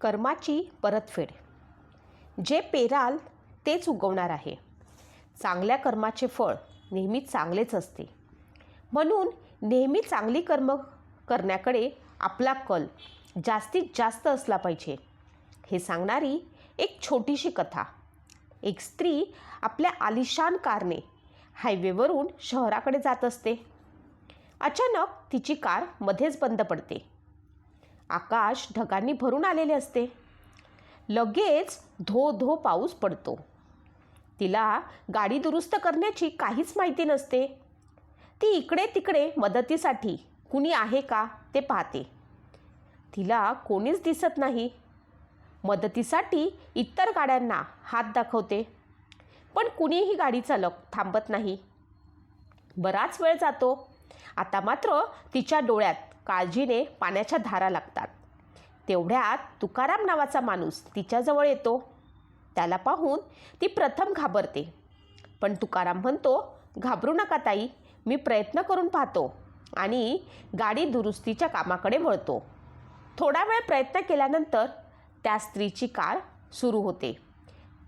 कर्माची परतफेड. जे पेराल तेच उगवणार आहे. चांगल्या कर्माचे फळ नेहमी चांगलेच असते. म्हणून नेहमी चांगली कर्म करण्याकडे आपला कल जास्तीत जास्त असला पाहिजे. हे सांगणारी एक छोटीशी कथा. एक स्त्री आपल्या आलिशान कारने हायवेवरून शहराकडे जात असते. अचानक तिची कार मध्येच बंद पडते. आकाश ढगांनी भरून आलेले असते. लगेच धो धो पाऊस पडतो. तिला गाडी दुरुस्त करण्याची काहीच माहिती नसते. ती इकडे तिकडे मदतीसाठी कुणी आहे का ते पाहते. तिला कोणीच दिसत नाही. मदतीसाठी इतर गाड्यांना हात दाखवते. पण कुणीही गाडी चालक थांबत नाही. बराच वेळ जातो. आता मात्र तिच्या डोळ्यात काळजीने पाण्याच्या धारा लागतात. तेवढ्यात तुकाराम नावाचा माणूस तिच्याजवळ येतो. त्याला पाहून ती प्रथम घाबरते. पण तुकाराम म्हणतो घाबरू नका ताई मी प्रयत्न करून पाहतो आणि गाडी दुरुस्तीच्या कामाकडे वळतो. थोडा वेळ प्रयत्न केल्यानंतर त्या स्त्रीची कार सुरू होते.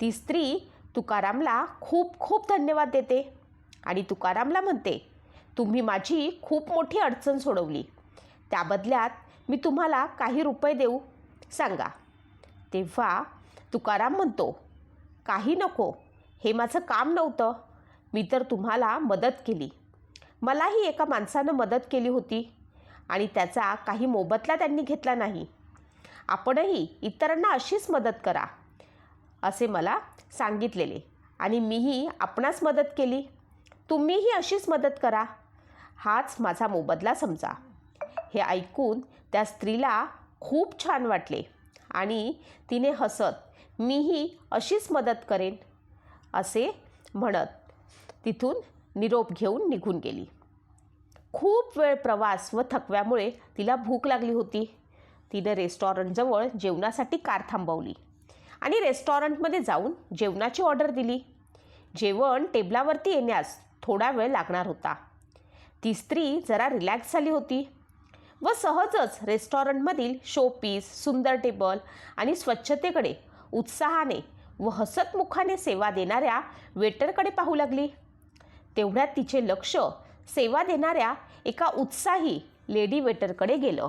ती स्त्री तुकारामला खूप खूप धन्यवाद देते आणि तुकारामला म्हणते तुम्ही माझी खूप मोठी अडचण सोडवली. त्या बदल्यात मी तुम्हाला काही रुपये देऊ. सांगा. तेव्हा तुकाराम म्हणतो काही नको. हे माझं काम नव्हतं. मी तर तुम्हाला मदत केली. मलाही एका माणसानं मदत केली होती आणि त्याचा काही मोबदला त्यांनी घेतला नाही. आपणही इतरांना अशीच मदत करा असे मला सांगितलेले. आणि मीही आपणास मदत केली. तुम्हीही अशीच मदत करा. हाच माझा मोबदला समजा. हे ऐकून त्या स्त्रीला खूप छान वाटले आणि तिने हसत मीही अशीच मदत करेन असे म्हणत तिथून निरोप घेऊन निघून गेली. खूप वेळ प्रवास व थकव्यामुळे तिला भूक लागली होती. तिने रेस्टॉरंटजवळ जेवणासाठी कार थांबवली आणि रेस्टॉरंटमध्ये जाऊन जेवणाची ऑर्डर दिली. जेवण टेबलावरती येण्यास थोडा वेळ लागणार होता. ती स्त्री जरा रिलॅक्स झाली होती. व सहजच रेस्टॉरंटमधील शोपीस सुंदर टेबल आणि स्वच्छतेकडे उत्साहाने व हसतमुखाने सेवा देणाऱ्या वेटरकडे पाहू लागली. तेवढ्यात तिचे लक्ष सेवा देणाऱ्या एका उत्साही लेडी वेटरकडे गेलं.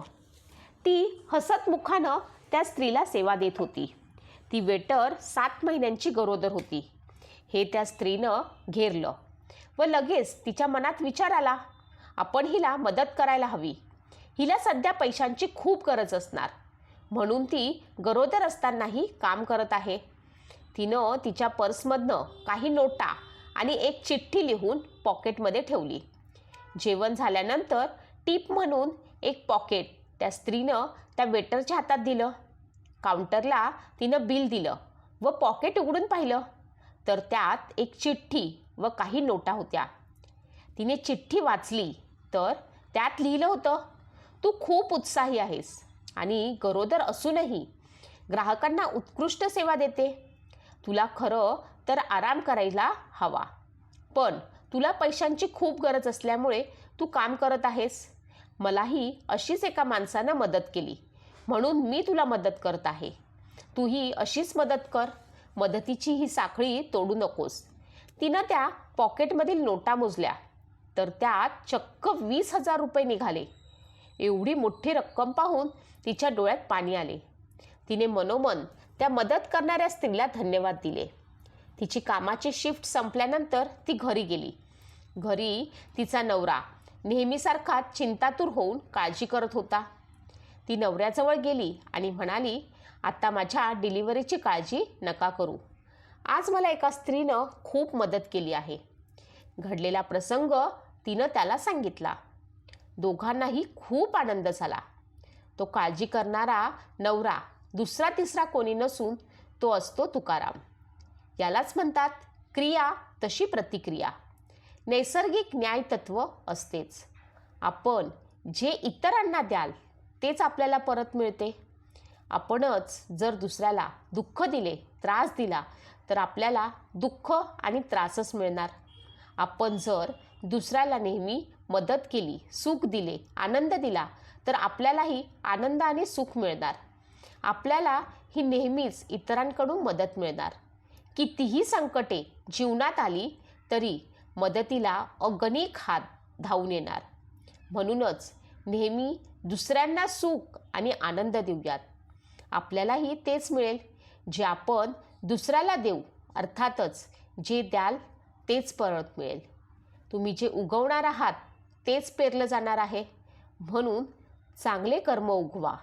ती हसतमुखानं त्या स्त्रीला सेवा देत होती. ती वेटर सात महिन्यांची गरोदर होती. हे त्या स्त्रीनं घेरलं व लगेच तिच्या मनात विचार आला आपण हिला मदत करायला हवी. हिला सध्या पैशांची खूप गरज असणार. म्हणून ती गरोदर असतानाही काम करत आहे. तिनं तिच्या पर्समधनं काही नोटा आणि एक चिठ्ठी लिहून पॉकेटमध्ये ठेवली. जेवण झाल्यानंतर टीप म्हणून एक पॉकेट त्या स्त्रीनं त्या वेटरच्या हातात दिलं. काउंटरला तिनं बिल दिलं व पॉकेट उघडून पाहिलं. तर त्यात एक चिठ्ठी व काही नोटा होत्या. तिने चिठ्ठी वाचली तर त्यात लिहिलं होतं तू खूप उत्साही आहेस. आणि गरोदर असूनही ग्राहकांना उत्कृष्ट सेवा देते. तुला खरं तर आराम करायला हवा. पण तुला पैशांची खूप गरज असल्यामुळे तू काम करत आहेस. मलाही अशीच एका माणसानं मदत केली. म्हणून मी तुला मदत करत आहे. तूही अशीच मदत कर. मदतीची ही साखळी तोडू नकोस. तिनं त्या पॉकेटमधील नोटा मोजल्या. तर त्यात चक्क वीस हजार रुपये निघाले. एवढी मोठी रक्कम पाहून तिच्या डोळ्यात पाणी आले. तिने मनोमन त्या मदत करणाऱ्या स्त्रीला धन्यवाद दिले. तिची कामाची शिफ्ट संपल्यानंतर ती घरी गेली. घरी तिचा नवरा नेहमीसारखा चिंतातूर होऊन काळजी करत होता. ती नवऱ्याजवळ गेली आणि म्हणाली आत्ता माझ्या डिलिव्हरीची काळजी नका करू. आज मला एका स्त्रीनं खूप मदत केली आहे. घडलेला प्रसंग तिनं त्याला सांगितला. दोघांनाही खूप आनंद झाला. तो काळजी करणारा नवरा दुसरा तिसरा कोणी नसून तो असतो तुकाराम. यालाच म्हणतात क्रिया तशी प्रतिक्रिया. नैसर्गिक न्यायतत्व असतेच. आपण जे इतरांना द्याल तेच आपल्याला परत मिळते. आपणच जर दुसऱ्याला दुःख दिले त्रास दिला तर आपल्याला दुःख आणि त्रासच मिळणार. आपण जर दुसऱ्याला नेहमी मदत केली सुख दिले आनंद दिला तर आपल्यालाही आनंद आणि सुख मिळणार. आपल्याला ही नेहमीच इतरांकडून मदत मिळणार. कितीही संकटे जीवनात आली तरी मदतीला अगणिक हात धावून येणार. म्हणूनच नेहमी दुसऱ्यांना सुख आणि आनंद देऊयात. आपल्यालाही तेच मिळेल जे आपण दुसऱ्याला देऊ अर्थातच जे द्याल तेच परत मिळेल. तुम्ही जे उगवणार आहात तेच पेरलं जाणार आहे. म्हणून चांगले कर्म उगवा.